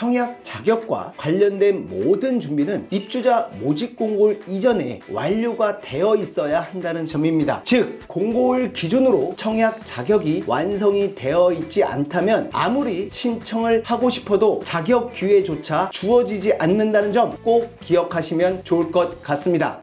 청약 자격과 관련된 모든 준비는 입주자 모집 공고일 이전에 완료가 되어 있어야 한다는 점입니다. 즉, 공고일 기준으로 청약 자격이 완성이 되어 있지 않다면 아무리 신청을 하고 싶어도 자격 기회조차 주어지지 않는다는 점 꼭 기억하시면 좋을 것 같습니다.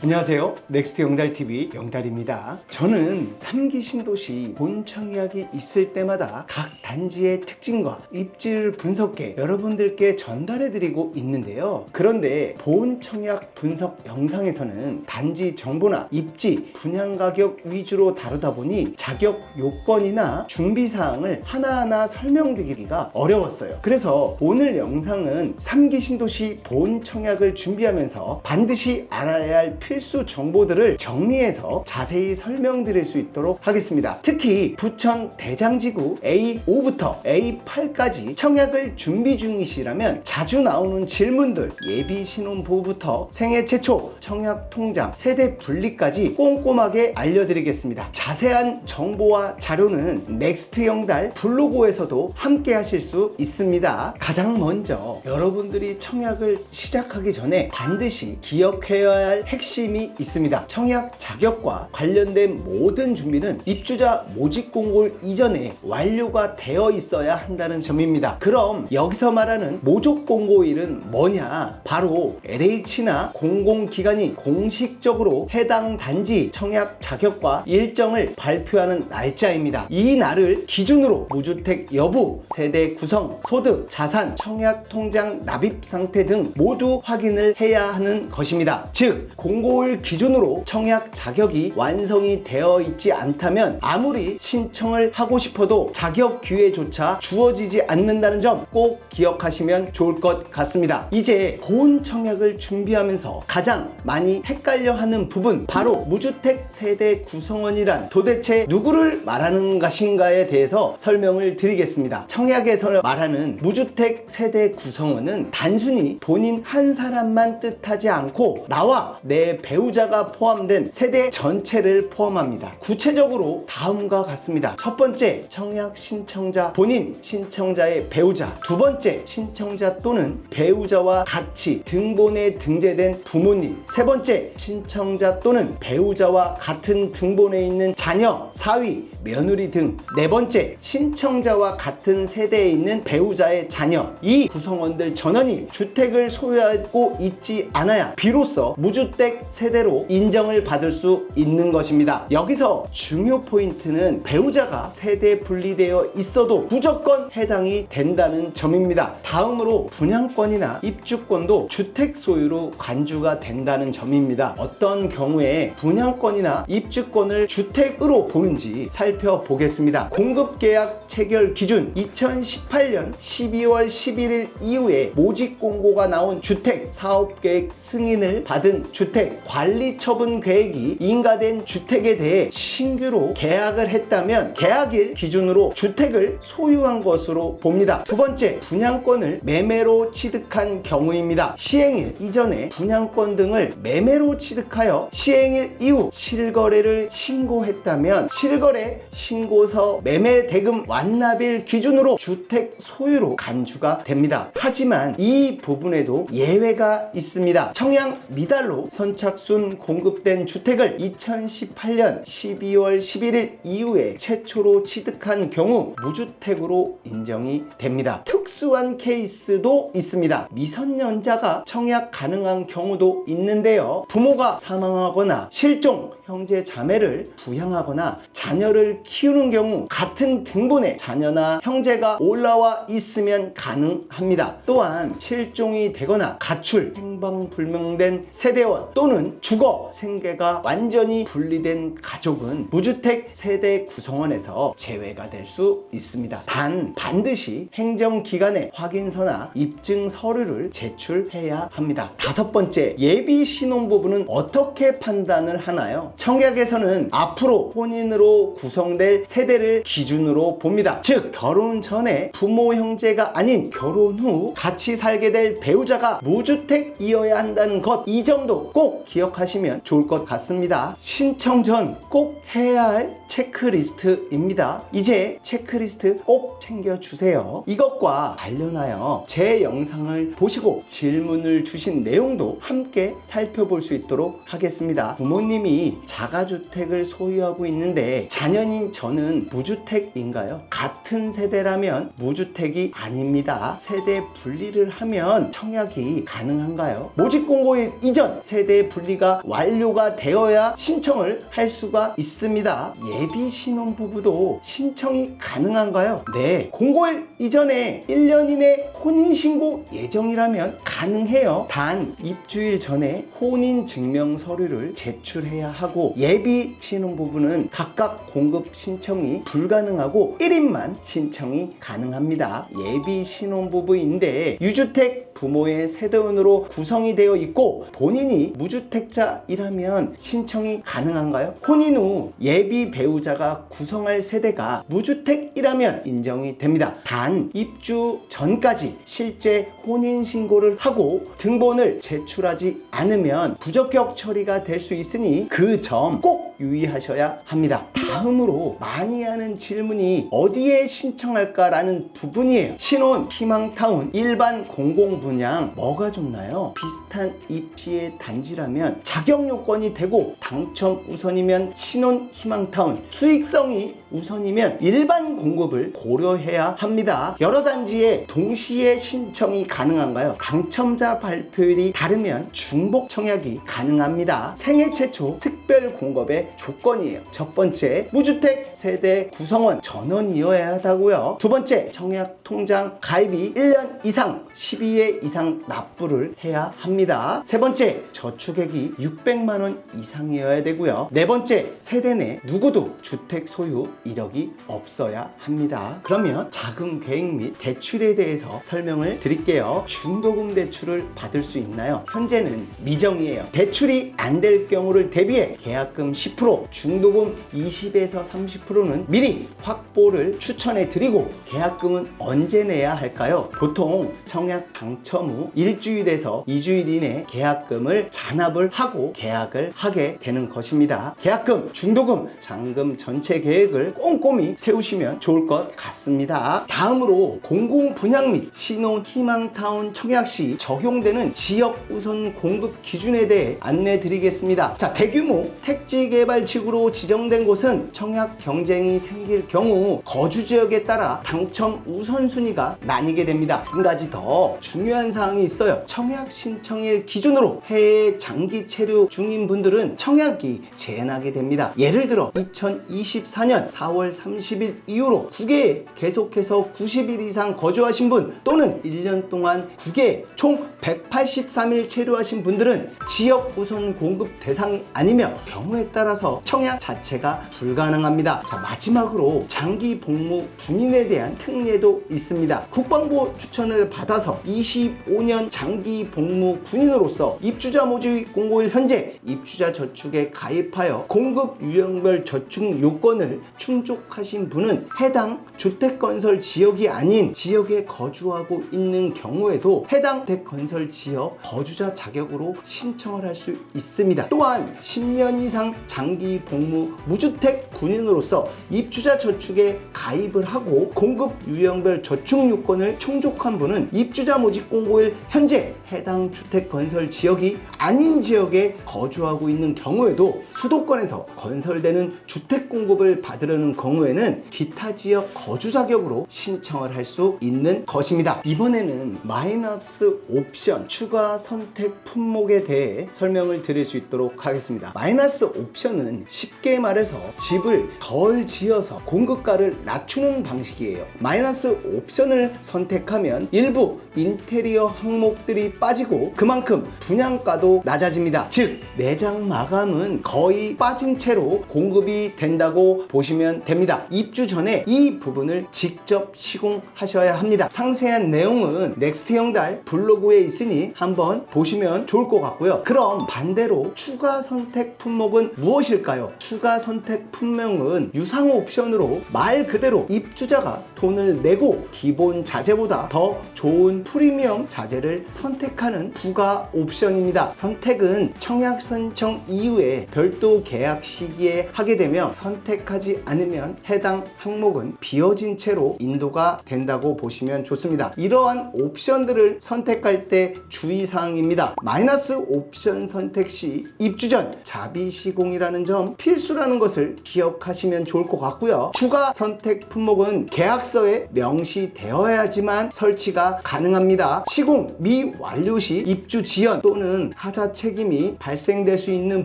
안녕하세요. 넥스트 영달TV 영달입니다. 저는 3기 신도시 본청약이 있을 때마다 각 단지의 특징과 입지를 분석해 여러분들께 전달해 드리고 있는데요. 그런데 본청약 분석 영상에서는 단지 정보나 입지, 분양 가격 위주로 다루다 보니 자격 요건이나 준비 사항을 하나하나 설명드리기가 어려웠어요. 그래서 오늘 영상은 3기 신도시 본청약을 준비하면서 반드시 알아야 할 필수 정보들을 정리해서 자세히 설명드릴 수 있도록 하겠습니다. 특히 부천 대장지구 A5부터 A8까지 청약을 준비 중이시라면 자주 나오는 질문들 예비 신혼부부터 생애 최초 청약 통장 세대 분리까지 꼼꼼하게 알려드리겠습니다. 자세한 정보와 자료는 넥스트 영달 블로그에서도 함께 하실 수 있습니다. 가장 먼저 여러분들이 청약을 시작하기 전에 반드시 기억해야 할 핵심 이 있습니다. 청약 자격과 관련된 모든 준비는 입주자 모집 공고일 이전에 완료가 되어 있어야 한다는 점입니다. 그럼 여기서 말하는 모집 공고일은 뭐냐? 바로 LH나 공공기관이 공식적으로 해당 단지 청약 자격과 일정을 발표하는 날짜입니다. 이 날을 기준으로 무주택 여부, 세대 구성, 소득, 자산, 청약 통장 납입 상태 등 모두 확인을 해야 하는 것입니다. 즉, 공고 일 기준으로 청약 자격이 완성이 되어 있지 않다면 아무리 신청을 하고 싶어도 자격 기회조차 주어지지 않는다는 점 꼭 기억하시면 좋을 것 같습니다. 이제 본 청약을 준비하면서 가장 많이 헷갈려 하는 부분 바로 무주택 세대 구성원이란 도대체 누구를 말하는 것인가에 대해서 설명을 드리겠습니다. 청약에서 말하는 무주택 세대 구성원은 단순히 본인 한 사람만 뜻하지 않고 나와 내 배우자가 포함된 세대 전체를 포함합니다. 구체적으로 다음과 같습니다. 첫 번째, 청약 신청자 본인, 신청자의 배우자. 두 번째, 신청자 또는 배우자와 같이 등본에 등재된 부모님. 세 번째, 신청자 또는 배우자와 같은 등본에 있는 자녀, 사위, 며느리 등. 네 번째, 신청자와 같은 세대에 있는 배우자의 자녀. 이 구성원들 전원이 주택을 소유하고 있지 않아야 비로소 무주택 세대로 인정을 받을 수 있는 것입니다. 여기서 중요 포인트는 배우자가 세대 분리되어 있어도 무조건 해당이 된다는 점입니다. 다음으로 분양권이나 입주권도 주택 소유로 간주가 된다는 점입니다. 어떤 경우에 분양권이나 입주권을 주택으로 보는지 살펴보겠습니다. 공급 계약 체결 기준 2018년 12월 11일 이후에 모집 공고가 나온 주택 사업계획 승인을 받은 주택 관리 처분 계획이 인가된 주택에 대해 신규로 계약을 했다면 계약일 기준으로 주택을 소유한 것으로 봅니다. 두 번째, 분양권을 매매로 취득한 경우입니다. 시행일 이전에 분양권 등을 매매로 취득하여 시행일 이후 실거래를 신고했다면 실거래 신고서 매매 대금 완납일 기준으로 주택 소유로 간주가 됩니다. 하지만 이 부분에도 예외가 있습니다. 청약 미달로 선착 순 공급된 주택을 2018년 12월 11일 이후에 최초로 취득한 경우 무주택으로 인정이 됩니다. 특수한 케이스도 있습니다. 미성년자가 청약 가능한 경우도 있는데요. 부모가 사망하거나 실종, 형제 자매를 부양하거나 자녀를 키우는 경우 같은 등본에 자녀나 형제가 올라와 있으면 가능합니다. 또한 실종이 되거나 가출, 행방불명된 세대원 또는 주거, 생계가 완전히 분리된 가족은 무주택 세대 구성원에서 제외가 될 수 있습니다. 단 반드시 행정기관 기간에 확인서나 입증 서류를 제출해야 합니다. 다섯 번째, 예비 신혼부부는 어떻게 판단을 하나요? 청약에서는 앞으로 혼인으로 구성될 세대를 기준으로 봅니다. 즉, 결혼 전에 부모 형제가 아닌 결혼 후 같이 살게 될 배우자가 무주택이어야 한다는 것, 이 점도 꼭 기억하시면 좋을 것 같습니다. 신청 전 꼭 해야 할 체크리스트입니다. 이제 체크리스트 꼭 챙겨주세요. 이것과 관련하여 제 영상을 보시고 질문을 주신 내용도 함께 살펴볼 수 있도록 하겠습니다. 부모님이 자가주택을 소유하고 있는데 자녀인 저는 무주택인가요? 같은 세대라면 무주택이 아닙니다. 세대 분리를 하면 청약이 가능한가요? 모집 공고일 이전 세대 분리가 완료가 되어야 신청을 할 수가 있습니다. 예비 신혼부부도 신청이 가능한가요? 네. 공고일 이전에 1년 이내 혼인신고 예정이라면 가능해요. 단 입주일 전에 혼인 증명 서류를 제출해야 하고 예비 신혼부부는 각각 공급 신청이 불가능하고 1인만 신청이 가능합니다. 예비 신혼부부인데 유주택 부모의 세대원으로 구성이 되어 있고 본인이 무주택자이라면 신청이 가능한가요? 혼인 후 예비 배우자가 구성할 세대가 무주택이라면 인정이 됩니다. 단 입주 전까지 실제 혼인 신고를 하고 등본을 제출하지 않으면 부적격 처리가 될 수 있으니 그 점 꼭 유의하셔야 합니다. 다음으로 많이 하는 질문이 어디에 신청할까라는 부분이에요. 신혼 희망타운 일반 공공 분양 뭐가 좋나요? 비슷한 입지의 단지라면 자격 요건이 되고 당첨 우선이면 신혼 희망타운 수익성이 우선이면 일반 공급을 고려해야 합니다. 여러 단지에 동시에 신청이 가능한가요? 당첨자 발표일이 다르면 중복 청약이 가능합니다. 생애 최초 특별 공급의 조건이에요. 첫 번째, 무주택 세대 구성원 전원이어야 하다고요. 두 번째, 청약 통장 가입이 1년 이상 12회 이상 납부를 해야 합니다. 세 번째, 저축액이 600만 원 이상이어야 되고요. 네 번째, 세대 내 누구도 주택 소유 이력이 없어야 합니다. 그러면 자금 계획 및 대출에 대해서 설명을 드릴게요. 중도금 대출을 받을 수 있나요? 현재는 미정이에요. 대출이 안 될 경우를 대비해 계약금 10%, 중도금 20에서 30%는 미리 확보를 추천해 드리고 계약금은 언제 내야 할까요? 보통 청약 당첨 후 일주일에서 2주일 이내 계약금을 잔압을 하고 계약을 하게 되는 것입니다. 계약금, 중도금, 잔금 전체 계획을 꼼꼼히 세우시면 좋을 것 같습니다. 다음으로 공공 분양 및 신혼 희망타운 청약 시 적용되는 지역 우선 공급 기준에 대해 안내 드리겠습니다. 자, 대규모 택지 개발 지구로 지정된 곳은 청약 경쟁이 생길 경우 거주 지역에 따라 당첨 우선순위가 나뉘게 됩니다. 한 가지 더 중요한 사항이 있어요. 청약 신청일 기준으로 해외 장기 체류 중인 분들은 청약이 제한하게 됩니다. 예를 들어 2024년 4월 30일 이후로 국외에 계속해서 90일 이상 거주하신 분 또는 1년 동안 국외에 총 183일 체류하신 분들은 지역 우선 공급 대상이 아니며 경우에 따라서 청약 자체가 불가능합니다. 자, 마지막으로 장기 복무 군인에 대한 특례도 있습니다. 국방부 추천을 받아서 25년 장기 복무 군인으로서 입주자 모집 공고일 현재 입주자 저축에 가입하여 공급 유형별 저축 요건을 충족하신 분은 해당 주택건설 지역이 아닌 지역에 거주하고 있는 경우에도 해당 주택건설 지역 거주자 자격으로 신청을 할 수 있습니다. 또한 10년 이상 장기 복무 무주택 군인으로서 입주자 저축에 가입을 하고 공급 유형별 저축 요건을 충족한 분은 입주자 모집 공고일 현재 해당 주택 건설 지역이 아닌 지역에 거주하고 있는 경우에도 수도권에서 건설되는 주택 공급을 받으려는 경우에는 기타 지역 거주 자격으로 신청을 할 수 있는 것입니다. 이번에는 마이너스 옵션 추가 선택 품목에 대해 설명을 드릴 수 있도록 하겠습니다. 마이너스 옵션은 쉽게 말해서 집을 덜 지어서 공급가를 낮추는 방식이에요. 마이너스 옵션을 선택하면 일부 인테리어 항목들이 빠지고 그만큼 분양가도 낮아집니다. 즉, 내장 마감은 거의 빠진 채로 공급이 된다고 보시면 됩니다. 입주 전에 이 부분을 직접 시공하셔야 합니다. 상세한 내용은 넥스트 형달 블로그에 있으니 한번 보시면 좋을 것 같고요. 그럼 반대로 추가 선택 품목은 무엇일까요? 추가 선택 품목은 유상 옵션으로 말 그대로 입주자가 돈을 내고 기본 자재보다 더 좋은 프리미엄 자재를 선택하는 부가 옵션입니다. 선택은 청약 선청 이후에 별도 계약 시기에 하게 되면 선택하지 않으면 해당 항목은 비어진 채로 인도가 된다고 보시면 좋습니다. 이러한 옵션들을 선택할 때 주의사항입니다. 마이너스 옵션 선택 시 입주 전 자비 시공이라는 점 필수라는 것을 기억하시면 좋을 것 같고요. 추가 선택 품목은 계약 서에 명시되어야지만 설치가 가능합니다. 시공 미 완료 시 입주 지연 또는 하자 책임이 발생될 수 있는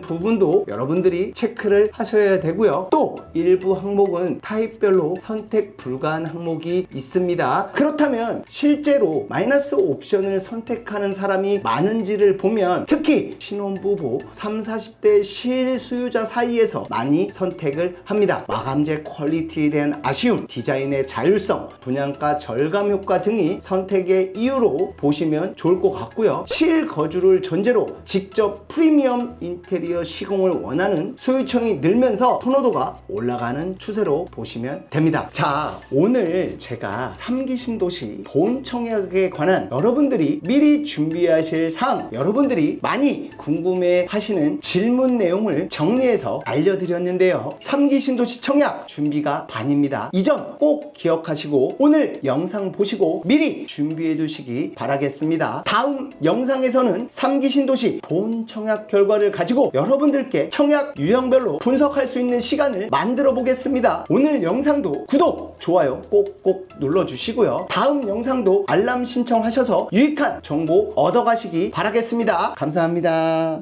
부분도 여러분들이 체크를 하셔야 되고요. 또 일부 항목은 타입별로 선택 불가한 항목이 있습니다. 그렇다면 실제로 마이너스 옵션을 선택하는 사람이 많은지를 보면 특히 신혼부부 3, 40대 실수요자 사이에서 많이 선택을 합니다. 마감재 퀄리티에 대한 아쉬움, 디자인의 자 율성, 분양가 절감 효과 등이 선택의 이유로 보시면 좋을 것 같고요. 실거주를 전제로 직접 프리미엄 인테리어 시공을 원하는 소유청이 늘면서 선호도가 올라가는 추세로 보시면 됩니다. 자, 오늘 제가 3기 신도시 본 청약에 관한 여러분들이 미리 준비하실 사항, 여러분들이 많이 궁금해 하시는 질문 내용을 정리해서 알려드렸는데요. 3기 신도시 청약 준비가 반입니다. 이 점 꼭 기억하시고 오늘 영상 보시고 미리 준비해 두시기 바라겠습니다. 다음 영상에서는 3기 신도시 본 청약 결과를 가지고 여러분들께 청약 유형별로 분석할 수 있는 시간을 만들어 보겠습니다. 오늘 영상도 구독, 좋아요 꼭꼭 눌러주시고요. 다음 영상도 알람 신청하셔서 유익한 정보 얻어가시기 바라겠습니다. 감사합니다.